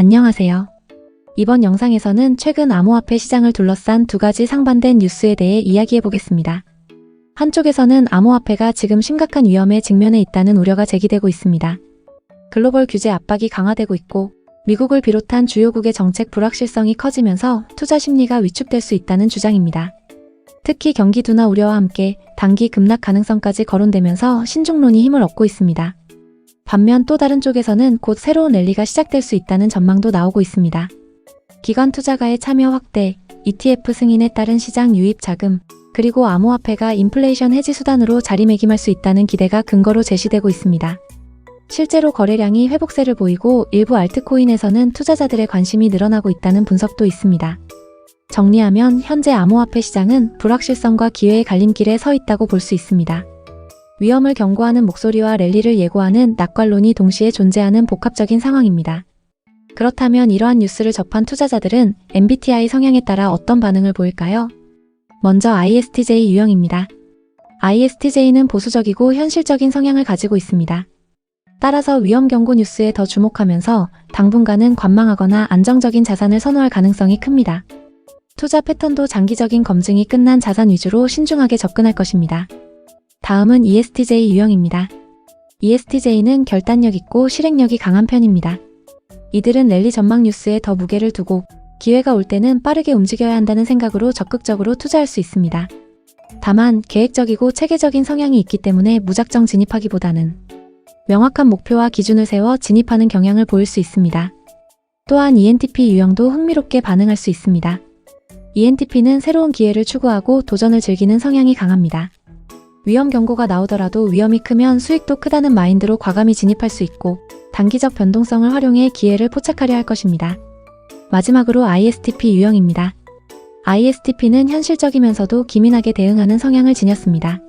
안녕하세요. 이번 영상에서는 최근 암호화폐 시장을 둘러싼 두 가지 상반된 뉴스에 대해 이야기해 보겠습니다. 한쪽에서는 암호화폐가 지금 심각한 위험에 직면해 있다는 우려가 제기되고 있습니다. 글로벌 규제 압박이 강화되고 있고 미국을 비롯한 주요국의 정책 불확실성이 커지면서 투자 심리가 위축될 수 있다는 주장입니다. 특히 경기 둔화 우려와 함께 단기 급락 가능성까지 거론되면서 신중론이 힘을 얻고 있습니다. 반면 또 다른 쪽에서는 곧 새로운 랠리가 시작될 수 있다는 전망도 나오고 있습니다. 기관 투자가의 참여 확대, ETF 승인에 따른 시장 유입 자금, 그리고 암호화폐가 인플레이션 해지 수단으로 자리매김할 수 있다는 기대가 근거로 제시되고 있습니다. 실제로 거래량이 회복세를 보이고 일부 알트코인에서는 투자자들의 관심이 늘어나고 있다는 분석도 있습니다. 정리하면 현재 암호화폐 시장은 불확실성과 기회의 갈림길에 서 있다고 볼 수 있습니다. 위험을 경고하는 목소리와 랠리를 예고하는 낙관론이 동시에 존재하는 복합적인 상황입니다. 그렇다면 이러한 뉴스를 접한 투자자들은 MBTI 성향에 따라 어떤 반응을 보일까요? 먼저 ISTJ 유형입니다. ISTJ는 보수적이고 현실적인 성향을 가지고 있습니다. 따라서 위험 경고 뉴스에 더 주목하면서 당분간은 관망하거나 안정적인 자산을 선호할 가능성이 큽니다. 투자 패턴도 장기적인 검증이 끝난 자산 위주로 신중하게 접근할 것입니다. 다음은 ESTJ 유형입니다. ESTJ는 결단력 있고 실행력이 강한 편입니다. 이들은 랠리 전망 뉴스에 더 무게를 두고 기회가 올 때는 빠르게 움직여야 한다는 생각으로 적극적으로 투자할 수 있습니다. 다만 계획적이고 체계적인 성향이 있기 때문에 무작정 진입하기보다는 명확한 목표와 기준을 세워 진입하는 경향을 보일 수 있습니다. 또한 ENTP 유형도 흥미롭게 반응할 수 있습니다. ENTP는 새로운 기회를 추구하고 도전을 즐기는 성향이 강합니다. 위험 경고가 나오더라도 위험이 크면 수익도 크다는 마인드로 과감히 진입할 수 있고 단기적 변동성을 활용해 기회를 포착하려 할 것입니다. 마지막으로 ISTP 유형입니다. ISTP는 현실적이면서도 기민하게 대응하는 성향을 지녔습니다.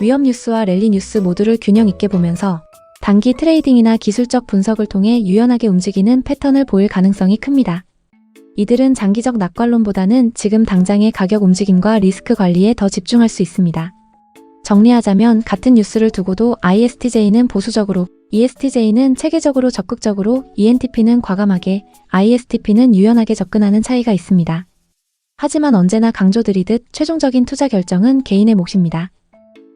위험 뉴스와 랠리 뉴스 모두를 균형 있게 보면서 단기 트레이딩이나 기술적 분석을 통해 유연하게 움직이는 패턴을 보일 가능성이 큽니다. 이들은 장기적 낙관론보다는 지금 당장의 가격 움직임과 리스크 관리에 더 집중할 수 있습니다. 정리하자면 같은 뉴스를 두고도 ISTJ는 보수적으로, ESTJ는 체계적으로 적극적으로, ENTP는 과감하게, ISTP는 유연하게 접근하는 차이가 있습니다. 하지만 언제나 강조드리듯 최종적인 투자 결정은 개인의 몫입니다.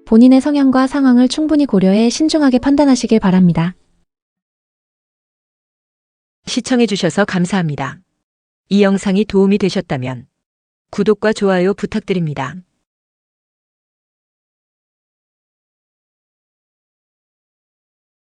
본인의 성향과 상황을 충분히 고려해 신중하게 판단하시길 바랍니다. 시청해주셔서 감사합니다. 이 영상이 도움이 되셨다면 구독과 좋아요 부탁드립니다.